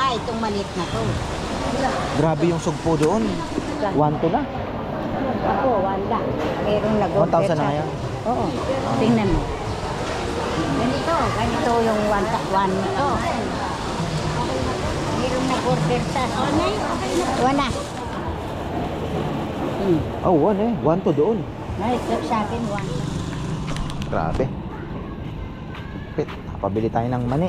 malaki, itong maliit na to. Grabe yung sugpo doon. 1 to na. Ako, wala. Mayroong nag 1,000 na ngayon? Oo. Tingnan mo. Ganito, ganito yung one, one to. Mayroong nag-order sa Wala. Hmm. Oh, 1 eh. 1 to doon. Ay, sa akin, one. Grabe. Pit, pabili tayo ng mani.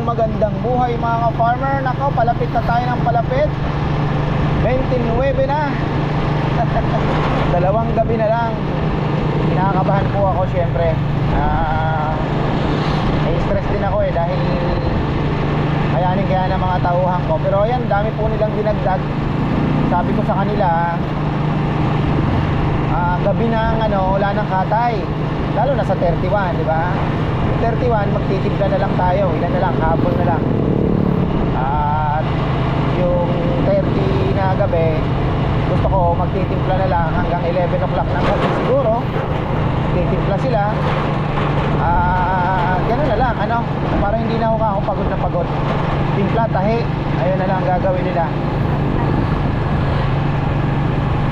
Isang magandang buhay mga ka-farmer. Nako, palapit na tayo ng palapit. 29 na. Dalawang gabi na lang. Kinakabahan po ako syempre. Ah, may stress din ako eh dahil kayanin kaya ng mga tauhan ko pero ayan dami po nilang dinagdag sabi ko sa kanila ah, gabi ng ano wala ng katay lalo na sa 31 di ba 31 magtitimpla na lang tayo ilan na lang hapon na lang at yung 30 na gabi gusto ko magtitimpla na lang hanggang 11 o'clock ng gabi siguro magtitimpla sila Ah, ganun na lang, ano? Para hindi na ako pagod na pagod. Timpla, tahi, ayun na lang ang gagawin nila.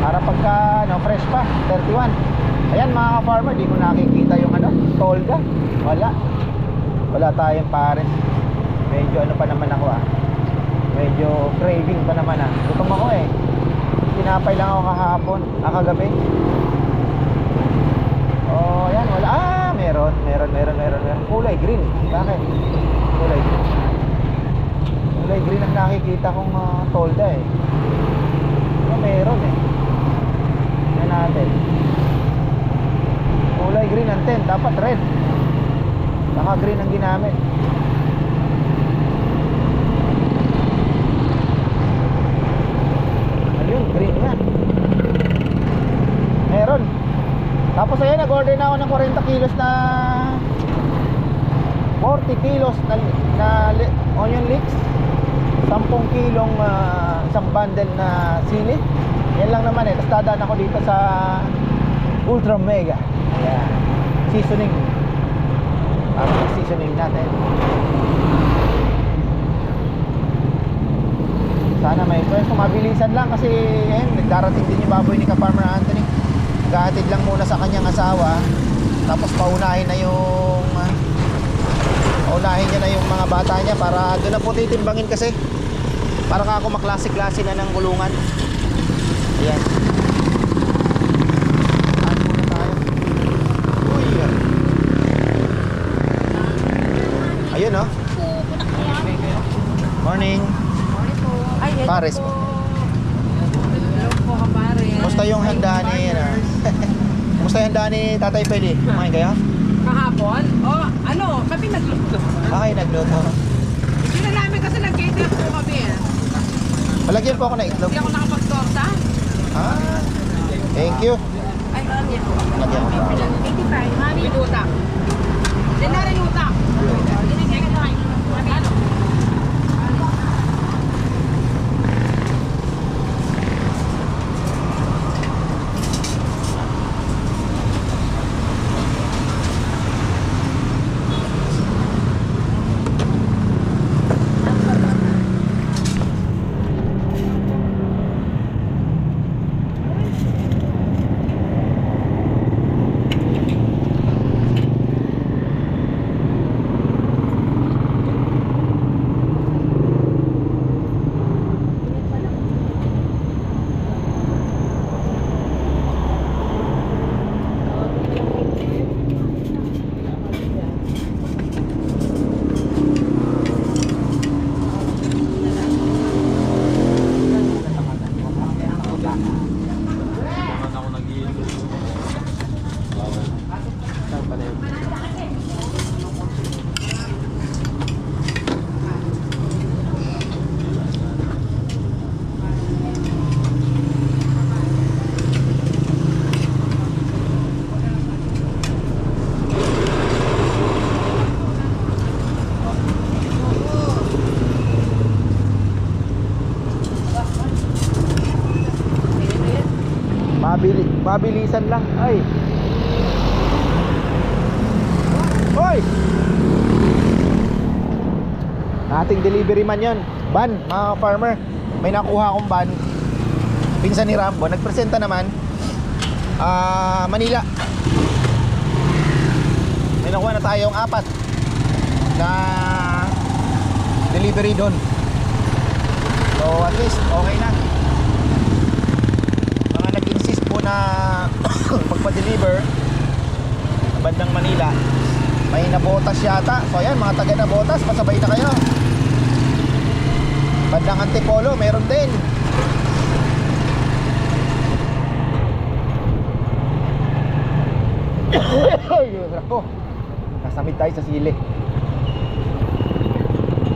Para pagka, ano, fresh pa, 31. Ayan mga ka-farmer, di ko nakikita yung ano, tolda. Wala. Wala tayong pares. Medyo ano pa naman ako ah. Medyo craving pa naman ah. Gutom ako eh. Tinapay lang ako kahapon, ah, kagabi. Oh, ayan, wala. Ah, meron, meron, meron, meron, meron. Kulay green. Bakit? Kulay green. Kulay green ang nakikita kong uh, tolda eh. Oh, meron eh. Natin. Kulay green ang tent. Dapat red. Baka green ang ginamit. Ayun, green nga. Meron. Tapos ayan, nag-order na ako ng 40 kilos na 40 kilos na, na onion leeks 10 kilong ah, isang bundle na sili yan lang naman eh. Tapos dadaan ako dito sa Ultra Mega. Ayan. Seasoning. Para seasoning natin. Sana may pwesto mabilisan lang kasi ayun, nagdarating din yung baboy ni Ka-Farmer Anthony. Gahatid lang muna sa kanyang asawa. Tapos paunahin na yung ah, paunahin niya na yung mga bata niya para doon na po titimbangin kasi. Para ka ako maklase-klase na ng gulungan ayan Saan muna tayo? Uy, ah. ayun oh morning Ay, Pares po. Kumusta yung handa ni ano? Kumusta yung handa ni Tatay Peli? Kumain kayo? Kahapon? O, ano, kami nagluto. Okay, nagluto. Hindi na namin kasi nag-cater po kami. eh. Palagyan po ako ng itlog. Hindi ako nakapag-torta. Ah, thank you. Lagyan ko pa. 85. Mami. With utak. Din na rin utak. Ginigay ko kayo. Ano? Mabilisan lang. Ay. Hoy! Ating delivery man yon. Ban, mga farmer. May nakuha akong ban. Pinsan ni Rambo. Nagpresenta naman. Ah, Manila. May nakuha na tayong apat na delivery doon. So at least okay na. Mga nag-insist po na sa bandang Manila. May nabotas yata. So ayan, mga taga nabotas, pasabay na kayo. Bandang Antipolo, meron din. Ay, ako. Nasamid tayo sa sili.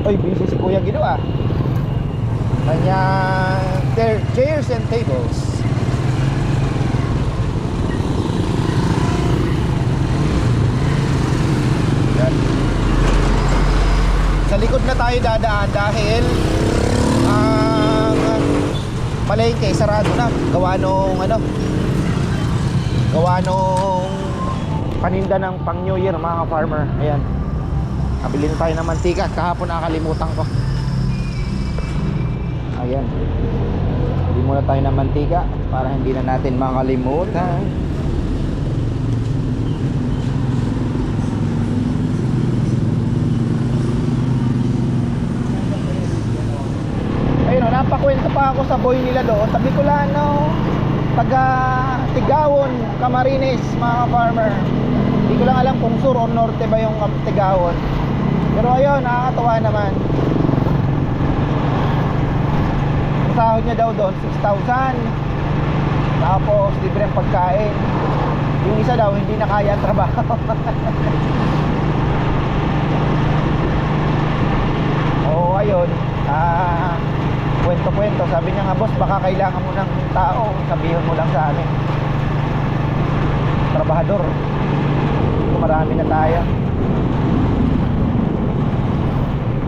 Oy, busy si Kuya Guido ah. Kanya chairs and tables. Likod na tayo dadaan dahil ang palengke sarado na. Gawa nung ano, gawa nung paninda ng pang New Year mga farmer. Ayan. Nabili na tayo ng mantika. Kahapon nakakalimutan ko. Ayan. Bili muna tayo ng mantika para hindi na natin makalimutan. Ayun, oh, napakwento pa ako sa boy nila doon. Sa Bicolano, taga Tigawon, Camarines, mga farmer. Hindi ko lang alam kung sur o norte ba yung Tigawon. Pero ayun, nakakatawa naman. Sahod niya daw doon, 6,000. Tapos, libre ang pagkain. Yung isa daw, hindi na kaya ang trabaho. Oo, ayun. Ah, kwento-kwento. Sabi niya nga, boss, baka kailangan mo ng tao. Sabihin mo lang sa amin. Trabahador. Marami na tayo.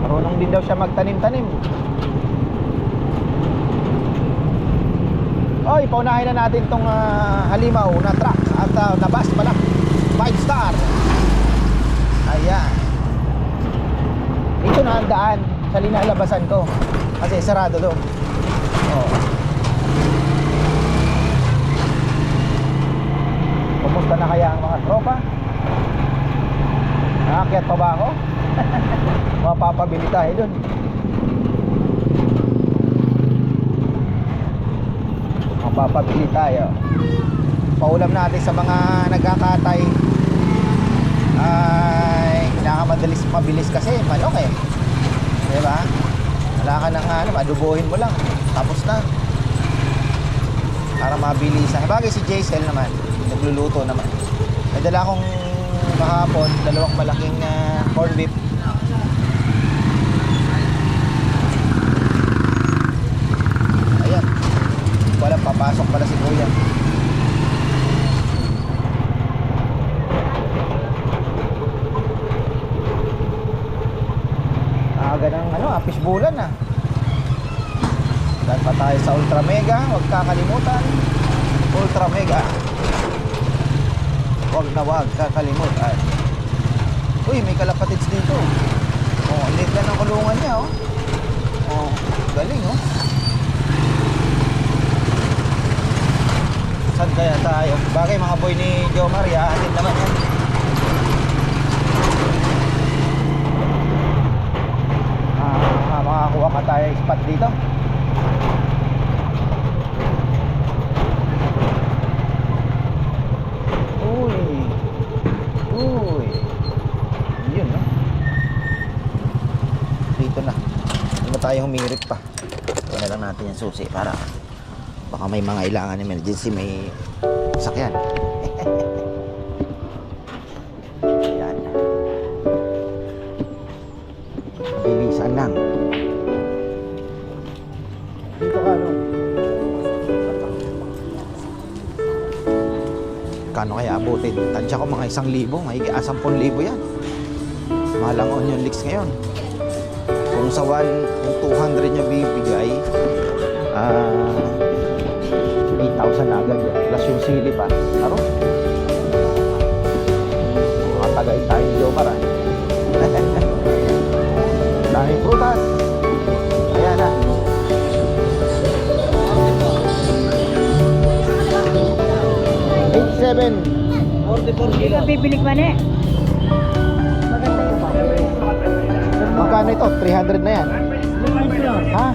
Marunong din daw siya magtanim-tanim. Oy, paunahin na natin tong ah, halimaw na truck at uh, na bus pala. 5 star. Ayan. Ito na ang daan sa linalabasan ko. Kasi sarado doon. Oh. Kumusta na kaya ang mga tropa? Nakakyat pa ba ako? Mapapabili tayo doon. Mapapabili tayo. Paulam natin sa mga nagkakatay ay nakamadalis mabilis kasi manok eh. Di ba? Wala ka nang ano, adubuhin mo lang. Tapos na. Para mabilisan. Bagay si Jaisel naman, nagluluto naman. May dala akong kahapon, dalawang malaking uh, corn beef. Ayan. Wala, papasok pala si Kuya. Ng ano, apis bulan ah. Dahil pa tayo sa Ultra Mega, huwag kakalimutan. Ultra Mega. Huwag na huwag kakalimutan. Uy, may kalapatids dito. Oh, lit lang ang kulungan niya oh. Oh, galing oh. Saan kaya tayo? Bagay mga boy ni Joe Maria, atin naman yan. Ah, makakuha ka tayo spot dito. Uy. Uy. Yun, no? Dito na. Hindi na tayo humirit pa. Ito na lang natin yung susi para baka may mga ilangan emergency may sakyan. abutin? Tansya ko mga isang libo, mahigit asampung libo yan. Mahal ang onion leeks ngayon. Kung sa 1, kung 200 niya bibigay, ah, 1,000 na agad yan. Plus yung sili pa. Aro? Makatagay tayo ni Joe Maran. 44 kilo. Bibili ka na eh. Magkano ito? 300 na yan. Ha?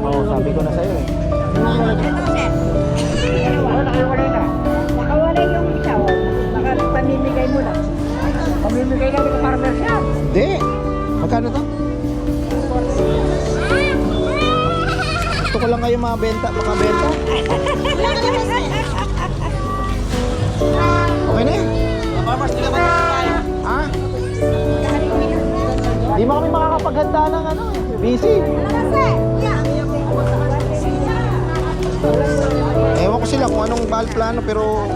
Oo, sabi ko na sa'yo eh. Nakawala yung isa. oh. Pamimigay mo lang. Pamimigay namin ng farmers yan. Hindi. Magkano to? Gusto ko lang kayo mga benta, mga benta. Okay na eh. Farmers, hindi naman tayo. Ha? Di mo kami makakapaghanda ng ano eh. Busy. Ewan ko sila kung anong bal plano pero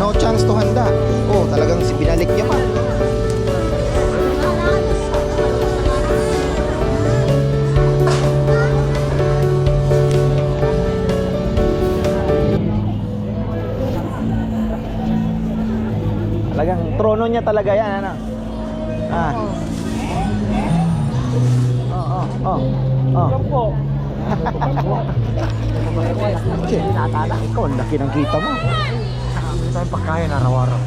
no chance to handa. Oh, talagang si binalik niya pa. Trono niya talaga yan, ano? Ah. Oh, oh, oh. Oh. po. Che, natala. Ikaw, ang laki ng kita mo. Hindi tayong pagkain araw-araw.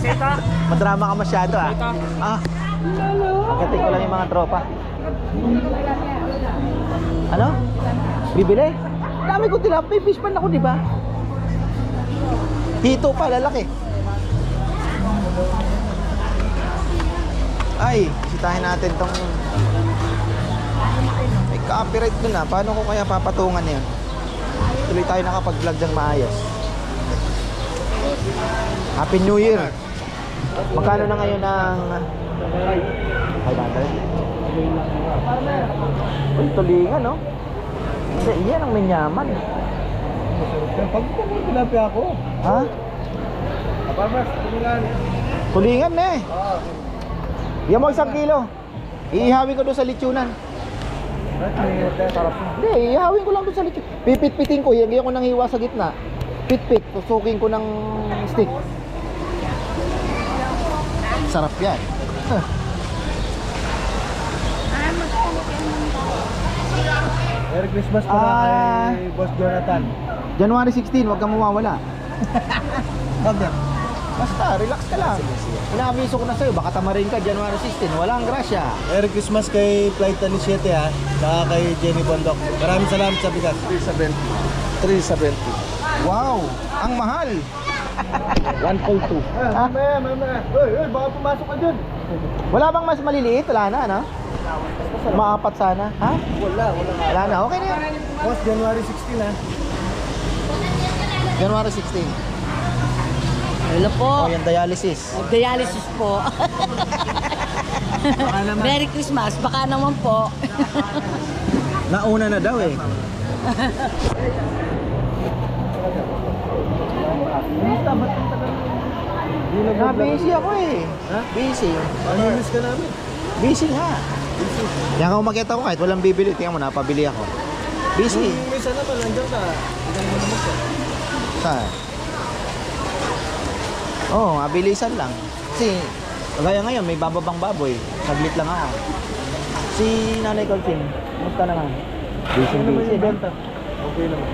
Seta. Madrama ka masyado ah. Ah. Pagkating ko lang yung mga tropa. Ano? Bibili? Dami ko tilapay. Fish pan ako, di ba? Hito pa, lalaki. Ay, bisitahin natin tong... May copyright dun ah. Paano ko kaya papatungan yan? Tuloy tayo nakapag-vlog dyan maayos. Happy New Year! Magkano na ngayon ang... 500? Uy, tulingan, no? Kasi iyan ang minyaman. Pag tilapia ako. Ha? Tulingan na eh. Yan mo isang kilo. Iihawin ko doon sa litsunan. Sarap Hindi, iihawin ko lang doon sa litsunan. Pipit-pitin ko, ilagyan ko ng hiwa sa gitna. Pit-pit, tusukin ko ng stick. Sarap yan. Merry Christmas pala Ah. kay Boss Jonathan. January 16, huwag kang mawawala. Bakit? Basta, relax ka lang. Inaabiso ko na sa'yo, baka tamarin ka January 16. Walang grasya. Merry Christmas kay Flight 7 ha. Saka kay Jenny Bondok. Maraming salamat sa bigas. 370. 370. Wow, ang mahal. 1.2. Ah, mamaya, mamaya. Uy, uy, baka pumasok ka dyan. Wala bang mas maliliit? Wala na, ano? Maapat sana. Ha? Wala, wala. Wala na, okay na yan. Boss, January 16 ha. January 16. Hello po. Oh, yung dialysis. Dialysis po. Merry Christmas. Baka naman po. Nauna na daw eh. Na busy ako eh. Ha? Busy. Namimiss ka namin. Busy nga. Yan ka umakita ko kahit walang bibili. Tingnan mo, napabili ako. Busy. Yung misa naman, nandiyan ka. Hindi mo naman ka. Saan? Oo, oh, mabilisan lang. Kasi, kagaya ngayon, may bababang baboy. Saglit lang ako. Si Nanay Colchin, kumusta naman? Busy, Ano busy. Okay naman.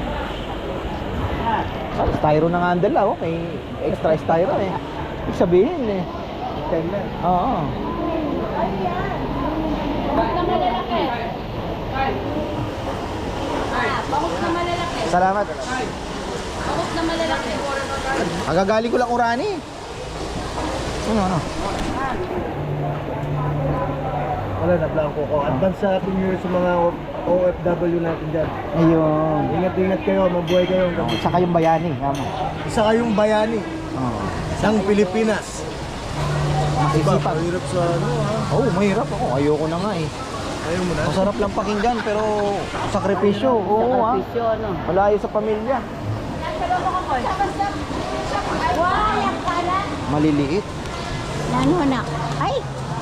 Ah, styro ng handle ah, oh. may extra styro eh. Ibig sabihin eh. Ten na. Oo. Na malalaki? Salamat. Bakit na malalaki? Agagaling ko lang urani. Ano, ano? Wala na, blanco ko. Advance sa New Year sa mga OFW natin dyan. Ayun. Ingat-ingat kayo, mabuhay kayo. Oh, saka yung bayani, kamo. Isa kayong bayani Oo. ng Pilipinas. Diba, Masisipag. mahirap sa ano ha? Oo, oh, mahirap ako. Ayoko na nga eh. Ayaw mo na? Masarap lang pakinggan pero sakripisyo. Oo ah. Sakripisyo, ano. Malayo sa pamilya. Maliliit. Ano na? Ay,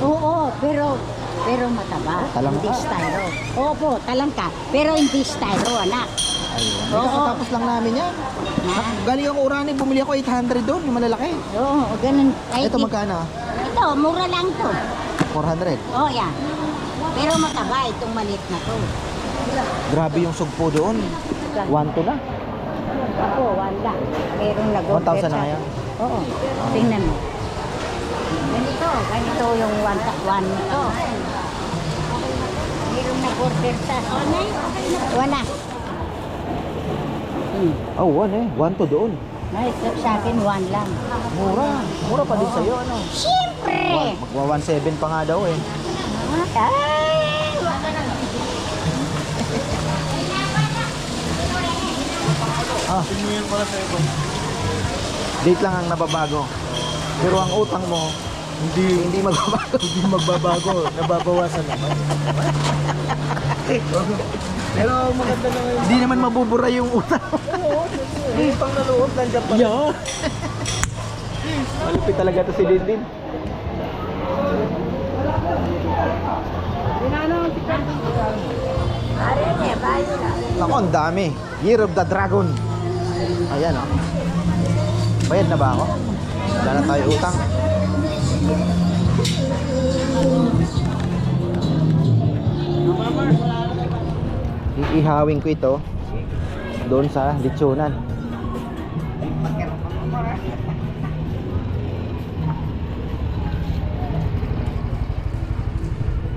oo, pero pero mataba. Talangka. Hindi styro. Opo, talangka. Pero hindi styro, anak. Ayun. Oo. Kakatapos lang namin yan. Galing ako Urani, bumili ako 800 doon, yung malalaki. Oo, ganun. Ay, Ito magkano? Ito, mura lang to. 400. Oh, yan. Pero mataba itong maliit na to. Grabe yung sugpo doon. 1 to na. Ako, wala. Merong nag 1,000 na ngayon? Oo. Tingnan mo. Ganito, ganito yung one, one ito. Merong nag-order sa Wala. Hmm. Oh, 1 eh. 1 to doon. Ay, sa, sa akin, one lang. Mura. Mura pa din sa'yo, ano? Siyempre! Magwa 1.7 pa nga daw eh. Ay! Ah, Tingin pala sa iba. date lang ang nababago. Pero ang utang mo, Hindi, hindi magbabago. hindi magbabago. Nababawasan naman. Pero maganda na ngayon. Hindi naman mabubura yung utang. Yung pang naloob, nandiyan pa. Yeah. Malupit talaga to si Dindin. Ako, ang dami. Year of the Dragon. Ayan, oh. Bayad na ba ako? Wala na tayo utang. Iihawin ko ito doon sa litsunan.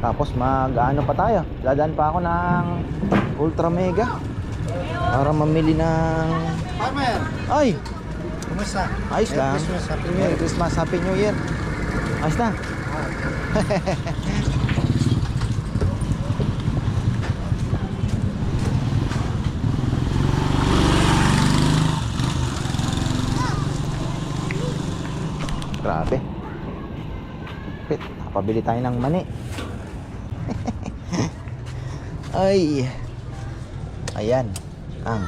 Tapos mag ano pa tayo? Dadaan pa ako ng Ultra Mega para mamili ng Farmer, Ay, kumusta? ayos Merry lang. Christmas, Happy New Merry Year. Christmas, Happy New Year. Ayos na. Grabe. Pit, nakapabili tayo ng mani. Ay. Ayan ang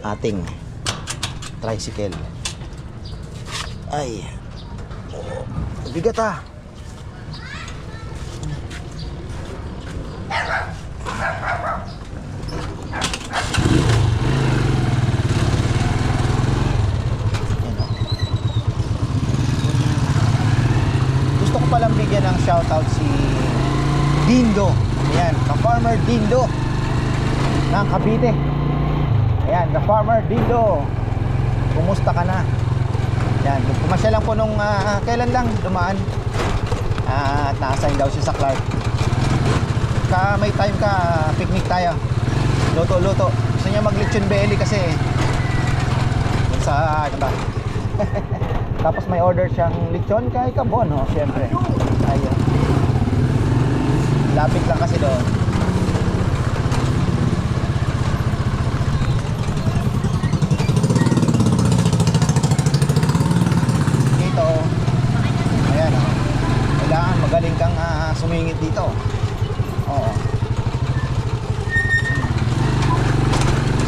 ating tricycle. Ay. Oh, bigat ah. Gusto ko palang bigyan ng shoutout si Dindo. Ayan, ka-farmer Dindo ng Cavite. Ayan, ka-farmer Dindo. Kumusta ka na? Yan, pumasya lang po nung ah, kailan lang dumaan. Ah, at na-assign daw siya sa Clark. Ka may time ka, ah, picnic tayo. Luto-luto. Gusto niya mag-lechon belly kasi dun sa ano ba? Tapos may order siyang lechon kay Kabon, oh, syempre. Ayun. Lapit lang kasi doon. dito ayan oh. kailangan magaling kang ah, sumingit dito. Oo.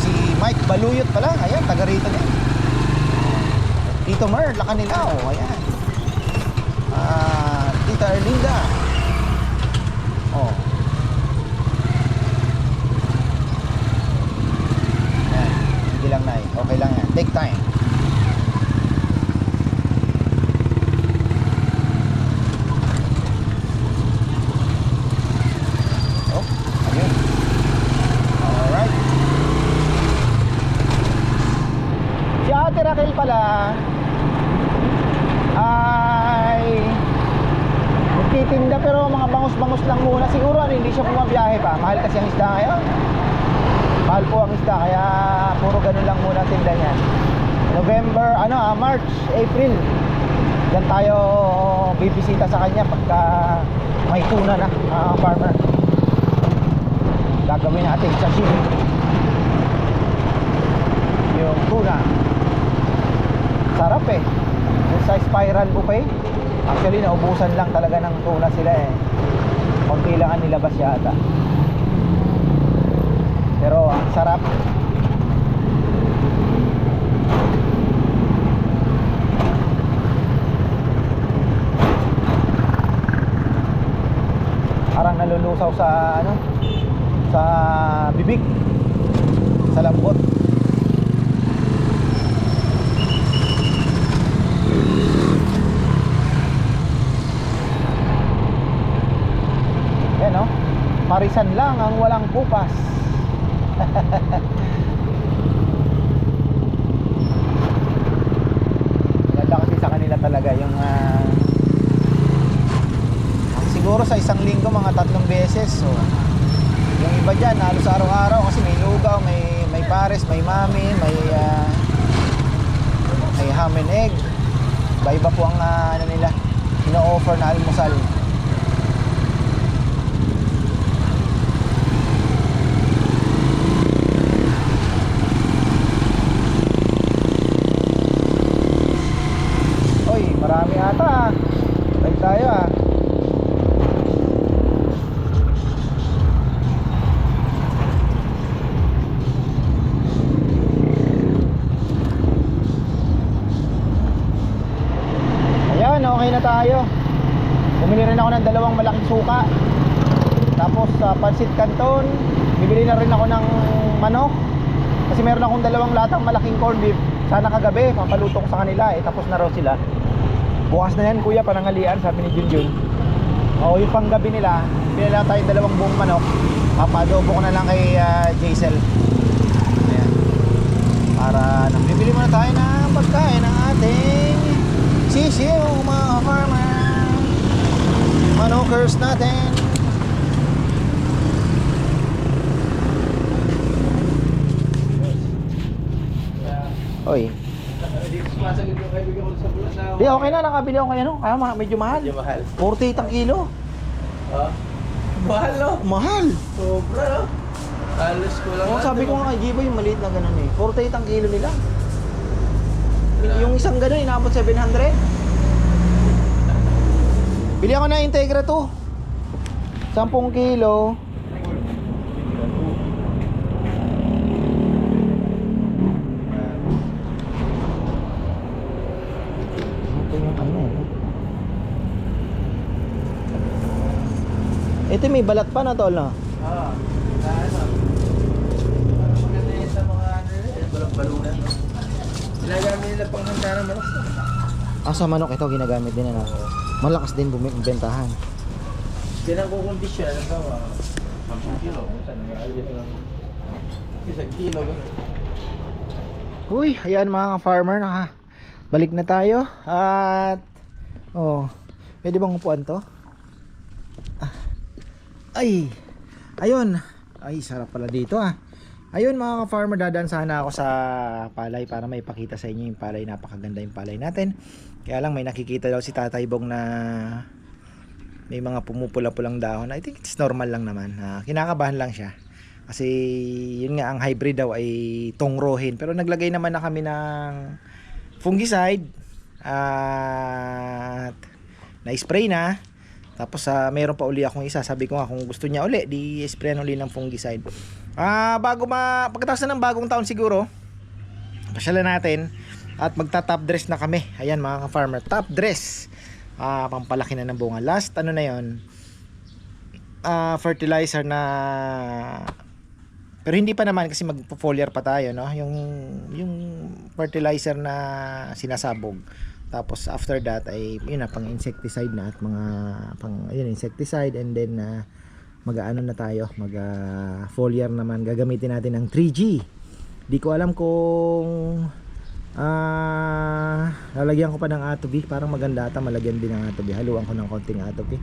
Si Mike Baluyot pala. Ayan taga rito din. Tito Mer Lacanilao ayan. Ah Tita Erlinda. Oh ayan hindi lang na okay lang yan. Take time Oh, ayun. Alright. Si Ate Raquel pala ay nagtitinda pero mga bangus-bangus lang muna. Siguro ano, hindi siya pumabiyahe pa. Mahal kasi ang isda ngayon. Mahal po ang isda kaya puro ganun lang muna ang tinda niya. November, ano ah, March, April. Yan tayo bibisita sa kanya pagka may tuna na, ah, farmer. Gagawin natin sashimi yung tuna. Sarap eh. Yung sa spiral buffet actually naubusan lang talaga ng tuna sila eh. Konti lang ang nilabas yata. Pero ang sarap nalulusaw sa ano sa bibig sa lambot. Yan no? Parisan lang ang walang bukas. Ganda kasi sa kanila talaga yung ang siguro sa isang linggo mga tatlong beses. So, yung iba dyan, halos araw-araw kasi may lugaw, may, may pares, may mami, may, ah, may ham and egg. Iba-iba po ang ah, ano nila, ino-offer na almusal. Bumili rin ako ng dalawang malaking suka. Tapos sa pansit canton, bibili na rin ako ng manok. Kasi meron akong dalawang latang malaking corned beef. Sana kagabi, pampaluto ko sa kanila. Eh, tapos na raw sila. Bukas na yan, kuya, panangalian, sabi ni Junjun. Oo, yung panggabi nila, bili lang tayong dalawang buong manok. Papadobo ko na lang kay uh, Jaisel. Ayan. Para nang bibili muna tayo ng pagkain ng ating sisiyo mga farmer. Manokers natin. Oy. Di, okay na, nakabili ako kay ano. Kaya ma- medyo mahal. Medyo mahal. 48 ang kilo. Ha? Mahal no? Mahal. Sobra no? Halos ko lang. Oo, sabi ko nga kay Gibo yung maliit na ganun eh. 48 ang kilo nila. Yung isang ganun, inabot 700. Bili ako na Integra 2. 10 kilo. Ano eh. Ito may balat pa na tol no? Ah. Ginagamit nila pang handa ng malas. Ah, sa manok ito ginagamit din ano. Malakas din bumibentahan. Yan ang kukondisyon, alam ka ba? 10 kilo, minsan nag-aalit lang. Isang kilo. Uy, ayan mga farmer na balik na tayo at oh, pwede bang upuan to? Ah, Ay, ayun. Ay, sarap pala dito ah. Ayun mga ka-farmer, dadaan sana ako sa palay para maipakita sa inyo yung palay. Napakaganda yung palay natin. Kaya lang may nakikita daw si Tatay Bong na may mga pumupula-pulang dahon. I think it's normal lang naman. Ah, kinakabahan lang siya. Kasi yun nga ang hybrid daw ay tongrohin. Pero naglagay naman na kami ng fungicide at na-spray na. Tapos sa meron pa uli akong isa. Sabi ko nga kung gusto niya uli, di sprayan uli ng fungicide. Ah, bago ma pagkatapos na ng bagong taon siguro, pasyalan natin at magta-top dress na kami. Ayan mga ka-farmer, top dress. Ah, pampalaki na ng bunga. Last ano na 'yon? Ah, fertilizer na pero hindi pa naman kasi magpo-foliar pa tayo, no? Yung yung fertilizer na sinasabog. Tapos after that ay yun na pang insecticide na at mga pang ayun insecticide and then uh, mag-aano na tayo, mag ah, foliar naman gagamitin natin ng 3G. Di ko alam kung ah lalagyan ko pa ng atobi, parang maganda ata malagyan din ng atobi. Haluan ko ng konting atobi.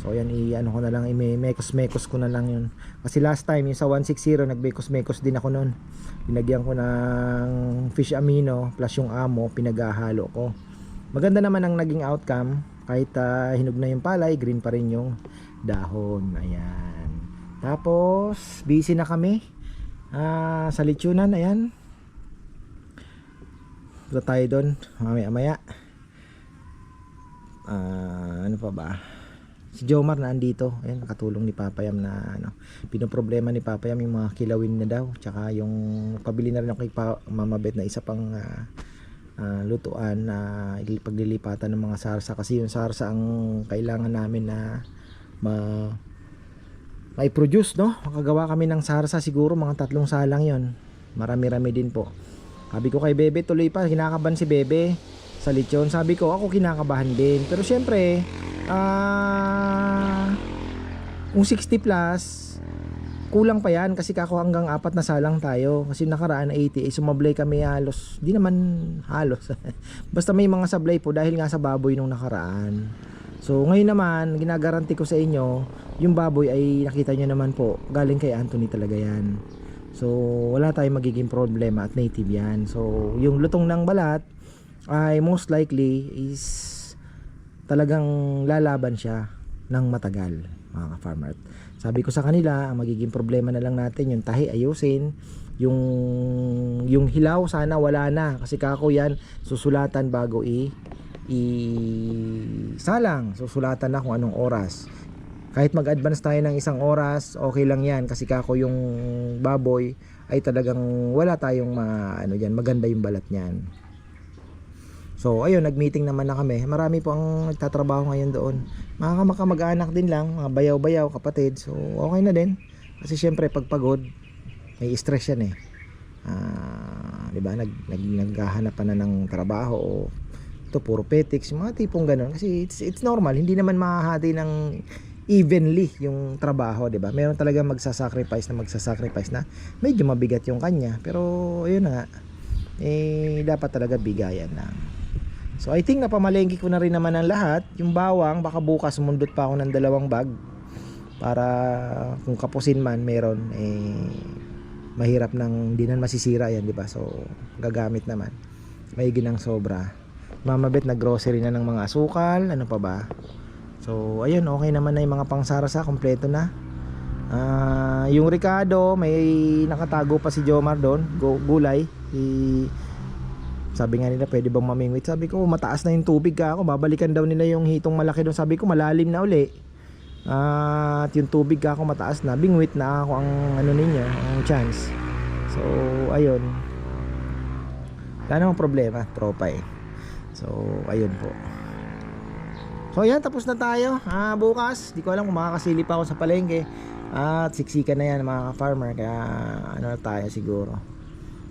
So ayan i-ano ko na lang, i-mekos-mekos ko na lang yun. Kasi last time yung sa 160 nagbekos-mekos din ako noon. Pinagyan ko ng fish amino plus yung amo, pinaghahalo ko. Maganda naman ang naging outcome kahit ah, hinog na yung palay, green pa rin yung dahon. Ayan. Tapos busy na kami. Ah, sa lechonan, ayan. Punta tayo doon, mamaya maya. Ah, ano pa ba? Si Jomar na andito. Ayan, nakatulong ni Papayam na ano, pinoproblema ni Papayam yung mga kilawin na daw. Tsaka yung pabili na rin ako kay pa, Mama Beth na isa pang ah, ah, lutuan na paglilipatan ng mga sarsa kasi yung sarsa ang kailangan namin na ma may produce no makagawa kami ng sarsa siguro mga tatlong salang yon Marami-rami din po. Sabi ko kay Bebe, tuloy pa, kinakabahan si Bebe sa lechon. Sabi ko, ako kinakabahan din. Pero syempre, ah, kung 60 plus, kulang pa yan kasi kako hanggang apat na salang tayo. Kasi nakaraan na 80, eh, sumablay kami halos, di naman halos. Basta may mga sablay po dahil nga sa baboy nung nakaraan. So ngayon naman, ginagaranti ko sa inyo, yung baboy ay nakita nyo naman po, galing kay Anthony talaga yan. So wala tayong magiging problema at native yan. So yung lutong ng balat ay most likely is talagang lalaban siya ng matagal mga farmer. Sabi ko sa kanila, ang magiging problema na lang natin yung tahi ayusin, yung yung hilaw sana wala na kasi kako yan susulatan bago i i salang susulatan na kung anong oras kahit mag-advance tayo ng isang oras okay lang yan kasi kako yung baboy ay talagang wala tayong ma, ano yan, maganda yung balat niyan So ayun, nag-meeting naman na kami. Marami po ang nagtatrabaho ngayon doon. Mga kamag-anak din lang, mga bayaw-bayaw, kapatid. So okay na din. Kasi syempre pag pagod, may stress yan eh. Ah, 'di ba? Nag, nag naghahanap pa na ng trabaho o ito puro petics, mga tipong ganun kasi it's, it's normal, hindi naman mahahati ng evenly yung trabaho, 'di ba? Meron talaga magsasacrifice na magsasacrifice na medyo mabigat yung kanya, pero ayun na nga. Eh dapat talaga bigayan lang. So I think napamalengke ko na rin naman ang lahat. Yung bawang, baka bukas mundot pa ako ng dalawang bag para kung kapusin man meron eh mahirap nang di na masisira yan, di ba? So gagamit naman. May ginang sobra. Mamabit na grocery na ng mga asukal, ano pa ba? So ayun, okay naman na yung mga pangsarasa, kompleto na. Ah, yung Ricardo, may nakatago pa si Jomar doon, gulay. I, sabi nga nila pwede bang mamingwit? Sabi ko mataas na yung tubig ka ako babalikan daw nila yung hitong malaki doon. Sabi ko malalim na uli. Ah, at yung tubig ka ako mataas na. Bingwit na ako ang ano ninyo ang chance. So ayun. Wala namang problema tropa eh. So ayun po so yan tapos na tayo ah, bukas di ko alam kung makakasili pa ako sa palengke at siksikan na yan mga farmer kaya ano na tayo siguro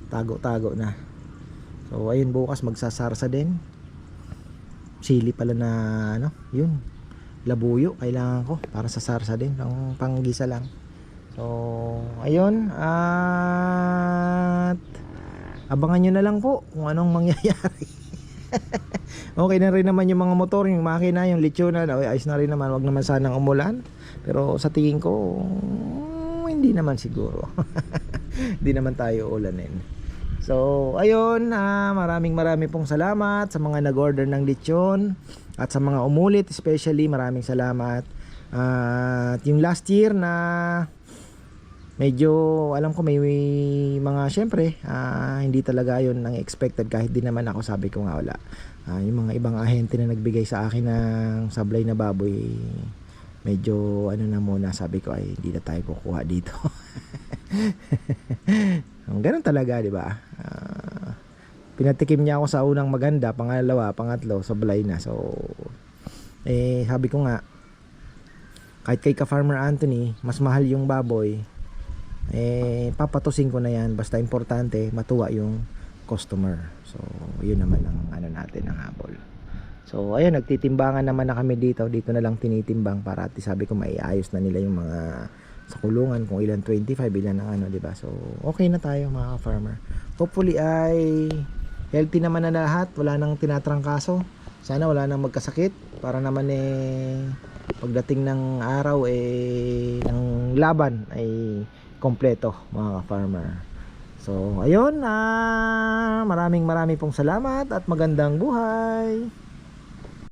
tago tago na So ayun bukas magsasarsa din. Sili pala na ano, yun. Labuyo kailangan ko para sa sarsa din, pang panggisa lang. So ayun at abangan nyo na lang po kung anong mangyayari. okay na rin naman yung mga motor, yung makina, yung lechona, na ayos na rin naman, wag naman sanang umulan. Pero sa tingin ko, mm, hindi naman siguro. Hindi naman tayo ulanin. So, ayun, ah, maraming maraming pong salamat sa mga nag-order ng lechon at sa mga umulit especially maraming salamat. Ah, at yung last year na medyo alam ko may, mga syempre ah, hindi talaga yun ang expected kahit di naman ako sabi ko nga wala. Ah, yung mga ibang ahente na nagbigay sa akin ng sablay na baboy medyo ano na muna sabi ko ay hindi na tayo kukuha dito. Ganun talaga, di ba? Ah, pinatikim niya ako sa unang maganda, pangalawa, pangatlo, sablay na. So, eh, sabi ko nga, kahit kay ka-farmer Anthony, mas mahal yung baboy, eh, papatusin ko na yan. Basta importante, matuwa yung customer. So, yun naman ang ano natin, ang habol. So, ayun, nagtitimbangan naman na kami dito. Dito na lang tinitimbang para at sabi ko maiayos na nila yung mga sa kulungan kung ilan 25 ilan ang ano 'di ba so okay na tayo mga farmer hopefully ay healthy naman na lahat wala nang tinatrangkaso sana wala nang magkasakit para naman eh pagdating ng araw eh ng laban ay kompleto mga farmer so ayun ah, maraming maraming pong salamat at magandang buhay